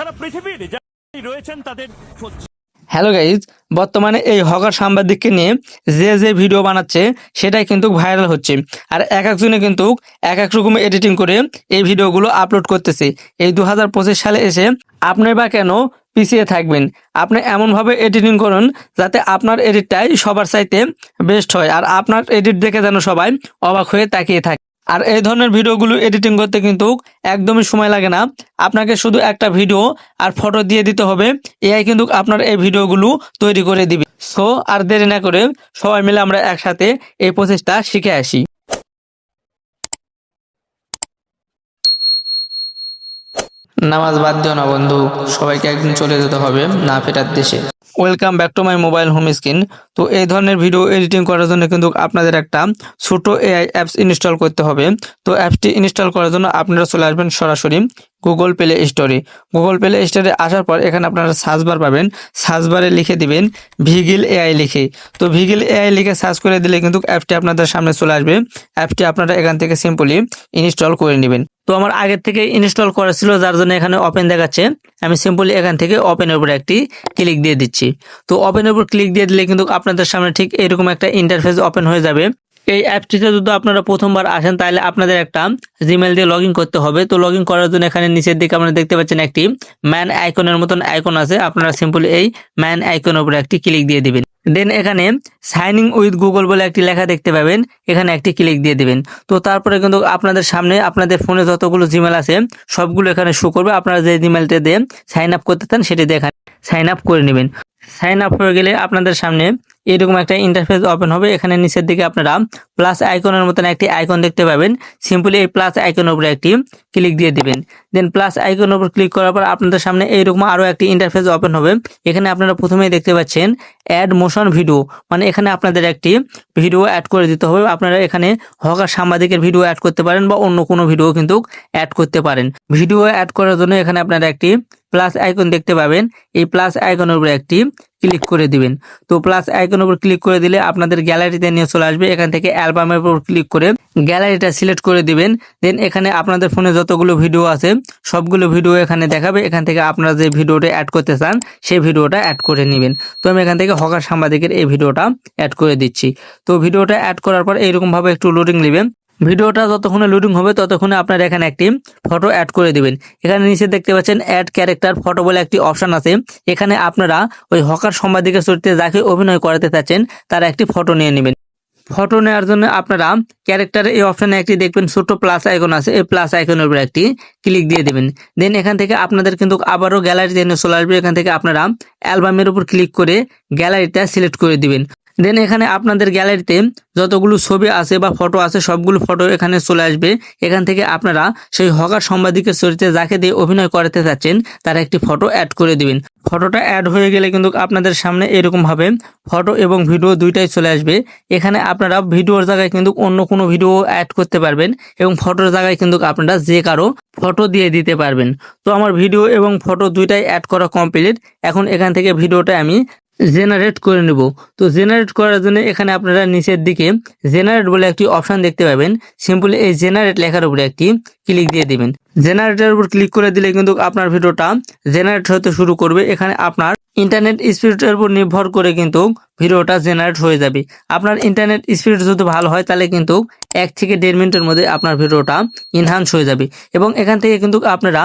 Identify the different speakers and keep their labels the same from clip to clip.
Speaker 1: সারা পৃথিবীর রয়েছেন তাদের
Speaker 2: হ্যালো গাইজ বর্তমানে এই হকার সাংবাদিককে নিয়ে যে যে ভিডিও বানাচ্ছে, সেটাই কিন্তু ভাইরাল হচ্ছে। আর এক একজনে কিন্তু এক এক রকম এডিটিং করে এই ভিডিওগুলো আপলোড করতেছে। এই দু হাজার পঁচিশ সালে এসে আপনি বা কেন পিছিয়ে থাকবেন? আপনি এমনভাবে এডিটিং করুন যাতে আপনার এডিটটাই সবার চাইতে বেস্ট হয়। আর আপনার এডিট দেখে যেন সবাই অবাক হয়ে তাকিয়ে থাকে। আর এই ধরনের ভিডিওগুলো এডিটিং করতে কিন্তু একদমই সময় লাগে না। আপনাকে শুধু একটা ভিডিও আর ফটো দিয়ে দিতে হবে। এআই কিন্তু আপনার এই ভিডিওগুলো তৈরি করে দিবে। সো আর দেরি না করে সবাই মিলে আমরা একসাথে এই প্রসেসটা শিখে আসি। নামাজ বাদ দিও না বন্ধু, সবাইকে একদিন চলে যেতে হবে না ফেরার দেশে। Welcome back to my mobile home screen তো এই ধরনের ভিডিও এডিটিং করার জন্য কিন্তু আপনাদের একটা ছোট এআই অ্যাপস ইনস্টল করতে হবে। তো অ্যাপসটি ইনস্টল করার জন্য আপনারা চলে আসবেন সরাসরি গুগল প্লে স্টোরে গুগল প্লে স্টোরে আসার পর এখানে আপনারা সার্চ বার পাবেন। সার্চ বারে লিখে দিবেন ভিগিল এআই লিখে। তো ভিগিল এআই লিখে সার্চ করে দিলে কিন্তু অ্যাপটি আপনাদের সামনে চলে আসবে। অ্যাপটি আপনারা এখান থেকে সিম্পলি ইনস্টল করে নেবেন। তো আমার আগের থেকে ইনস্টল করা ছিল, যার জন্য এখানে ওপেন দেখাচ্ছে। আমি সিম্পলি এখান থেকে ওপেনের উপর একটি ক্লিক দিয়ে দিচ্ছি। তো ওপেনের উপর ক্লিক দিয়ে দিলে কিন্তু আপনাদের সামনে ঠিক এরকম একটা ইন্টারফেস ওপেন হয়ে যাবে। এই অ্যাপটিতে যদি আপনারা প্রথমবার আসেন, তাহলে আপনাদের একটা জিমেল দিয়ে লগ করতে হবে। তো লগ করার জন্য এখানে নিচের দিকে আপনারা দেখতে পাচ্ছেন একটি ম্যান আইকনের মতন আইকন আছে। আপনারা সিম্পলি এই ম্যান আইকনের উপরে একটি ক্লিক দিয়ে দিবেন। দেন এখানে সাইনিং উইথ গুগল বলে একটি লেখা দেখতে পাবেন। এখানে একটি ক্লিক দিয়ে দেবেন। তো তারপরে কিন্তু আপনাদের সামনে আপনাদের ফোনে যতগুলো জিমেল আছে, সবগুলো এখানে শো করবে। আপনারা যে জিমেলটা দিয়ে সাইন আপ করতে চান, সেটি দিয়ে সাইন আপ করে নেবেন। সাইন আপ হয়ে গেলে আপনাদের সামনে এরকম একটা ইন্টারফেস ওপেন হবে। এখানে নিচের দিকে আপনারা প্লাস আইকনের মতন একটি আইকন দেখতে পাবেন। সিম্পলি এই প্লাস আইকনের উপরে একটি ক্লিক দিয়ে দিবেন। দেন প্লাস আইকনের উপর ক্লিক করার পর আপনাদের সামনে এইরকম আরও একটি ইন্টারফেস ওপেন হবে। এখানে আপনারা প্রথমেই দেখতে পাচ্ছেন অ্যাড মোশন ভিডিও মানে এখানে আপনাদের একটি ভিডিও অ্যাড করে দিতে হবে। আপনারা এখানে হকার সাংবাদিকের ভিডিও অ্যাড করতে পারেন বা অন্য কোনো ভিডিও কিন্তু অ্যাড করতে পারেন। ভিডিও অ্যাড করার জন্য এখানে আপনারা একটি প্লাস আইকন দেখতে পাবেন। এই প্লাস আইকনের উপরে একটি ক্লিক করে দিবেন। তো প্লাস আইকনের উপর ক্লিক করে দিলে আপনাদের গ্যালারিতে নিয়ে চলে আসবে। এখান থেকে অ্যালবামের উপর ক্লিক করে গ্যালারিটা সিলেক্ট করে দিবেন। দেন এখানে আপনাদের ফোনে যতগুলো ভিডিও আছে, সবগুলো ভিডিও এখানে দেখাবে। এখান থেকে আপনারা যে ভিডিওটা অ্যাড করতে চান, সেই ভিডিওটা অ্যাড করে নেবেন। তো আমি এখান থেকে হকার সাংবাদিকের এই ভিডিওটা অ্যাড করে দিচ্ছি। তো ভিডিওটা অ্যাড করার পর এইরকম ভাবে একটু লোডিং নেবেন। ভিডিওটা যতক্ষণে লোডিং হবে, ততক্ষণে আপনারা এখানে একটি ফটো অ্যাড করে দিবেন। এখানে নিচে দেখতে পাচ্ছেন অ্যাড ক্যারেক্টার ফটো বলে একটি অপশন আছে। এখানে আপনারা ওই হকার সাংবাদিকের চরিত্রে যাকে অভিনয় করাতে চাচ্ছেন, তার একটি ফটো নিয়ে নেবেন। ফটো নেওয়ার জন্য আপনারা ক্যারেক্টারে এই অপশানে একটি দেখবেন, ছোট প্লাস আইকন আছে। এই প্লাস আইকনের উপর একটি ক্লিক দিয়ে দেবেন। দেন এখান থেকে আপনাদের কিন্তু আবারও গ্যালারিতে এনে চলে আসবে, এখান থেকে আপনারা অ্যালবামের উপর ক্লিক করে গ্যালারিটা সিলেক্ট করে দিবেন। দেন এখানে আপনাদের গ্যালারিতে যতগুলো ছবি আছে বা ফটো আছে, সবগুলো ফটো এখানে চলে আসবে। এখান থেকে আপনারা সেই হকার সাংবাদিকের চরিত্রে যাকে দিয়ে অভিনয় করাতে চাচ্ছেন তার একটি ফটো অ্যাড করে দিবেন। ফটোটা অ্যাড হয়ে গেলে কিন্তু আপনাদের সামনে এরকমভাবে ফটো এবং ভিডিও দুইটাই চলে আসবে। এখানে আপনারা ভিডিওর জায়গায় কিন্তু অন্য কোনো ভিডিও অ্যাড করতে পারবেন এবং ফটোর জায়গায় কিন্তু আপনারা যে কারও ফটো দিয়ে দিতে পারবেন। তো আমার ভিডিও এবং ফটো দুইটাই অ্যাড করা কমপ্লিট এখন এখান থেকে ভিডিওটা আমি জেনারেট করে নেব। তো জেনারেট করার জন্য এখানে আপনারা নিচের দিকে জেনারেট বলে একটি অপশান দেখতে পাবেন। সিম্পলি এই জেনারেট লেখার উপরে একটি ক্লিক দিয়ে দিবেন। জেনারেটের উপর ক্লিক করে দিলে কিন্তু আপনার ভিডিওটা জেনারেট হতে শুরু করবে। এখানে আপনার ইন্টারনেট স্পিডের উপর নির্ভর করে কিন্তু ভিডিওটা জেনারেট হয়ে যাবে। আপনার ইন্টারনেট স্পিড যদি ভালো হয়, তাহলে কিন্তু এক থেকে দেড় মিনিটের মধ্যে আপনার ভিডিওটা ইনহান্স হয়ে যাবে। এবং এখান থেকে কিন্তু আপনারা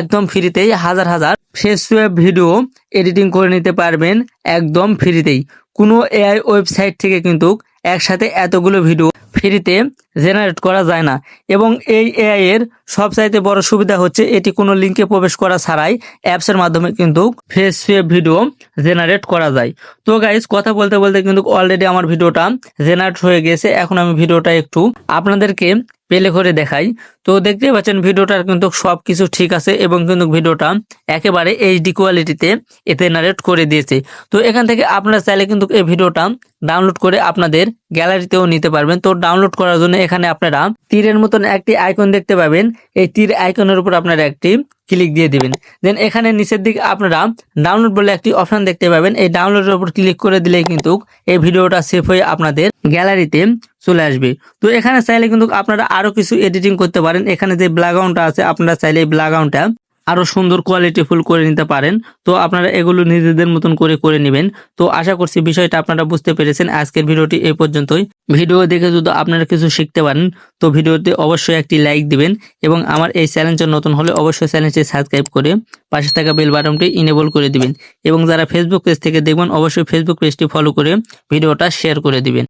Speaker 2: একদম ফ্রিতেই হাজার হাজার ফেস ভিডিও এডিটিং করে নিতে পারবেন একদম ফ্রিতেই কোনো এআই ওয়েবসাইট থেকে কিন্তু একসাথে এতগুলো ভিডিও ফ্রিতে জেনারেট করা যায় না। এবং এই এআই এর সবচাইতে বড় সুবিধা হচ্ছে এটি কোনো লিঙ্কে প্রবেশ করা ছাড়াই অ্যাপসের মাধ্যমে কিন্তু ফেস ভিডিও জেনারেট করা যায়। তো গাইজ কথা বলতে বলতে কিন্তু অলরেডি আমার ভিডিওটা জেনারেট হয়ে গেছে। এখন আমি ভিডিওটা একটু আপনাদেরকে পেলে করে দেখাই। তো দেখতেই পাচ্ছেন ভিডিওটার কিন্তু সব কিছু ঠিক আছে এবং কিন্তু ভিডিওটা একেবারে এইচডি কোয়ালিটিতে এতে নারেট করে দিয়েছে। তো এখান থেকে আপনারা চাইলে কিন্তু এই ভিডিওটা ডাউনলোড করে আপনাদের গ্যালারিতেও নিতে পারবেন। তো ডাউনলোড করার জন্য এখানে আপনারা তীরের মতন একটি আইকন দেখতে পাবেন। এই তীর আইকনের উপর আপনারা একটি ক্লিক দিয়ে দিবেন। দেন এখানে নিচের দিকে আপনারা ডাউনলোড বলে একটি অপশন দেখতে পাবেন। এই ডাউনলোডের উপর ক্লিক করে দিলেই কিন্তু এই ভিডিওটা সেভ হয়ে আপনাদের গ্যালারিতে চলে আসবে। তো এখানে চাইলে কিন্তু আপনারা আরও কিছু এডিটিং করতে পারেন। এখানে যে ব্ল্যাকগ্রাউন্ডটা আছে, আপনারা চাইলে এই ব্ল্যাকগ্রাউন্ডটা আরও সুন্দর কোয়ালিটি ফুল করে নিতে পারেন। তো আপনারা এগুলো নিজেদের মতন করে করে নেবেন। তো আশা করছি বিষয়টা আপনারা বুঝতে পেরেছেন। আজকের ভিডিওটি এই পর্যন্তই। ভিডিও দেখে যদি আপনারা কিছু শিখতে পারেন, তো ভিডিওতে অবশ্যই একটি লাইক দিবেন এবং আমার এই চ্যানেলটা নতুন হলে অবশ্যই চ্যানেলটি সাবস্ক্রাইব করে পাশে থাকা বেল বাটনটি ইনেবল করে দিবেন এবং যারা ফেসবুক পেজ থেকে দেখবেন, অবশ্যই ফেসবুক পেজটি ফলো করে ভিডিওটা শেয়ার করে দিবেন।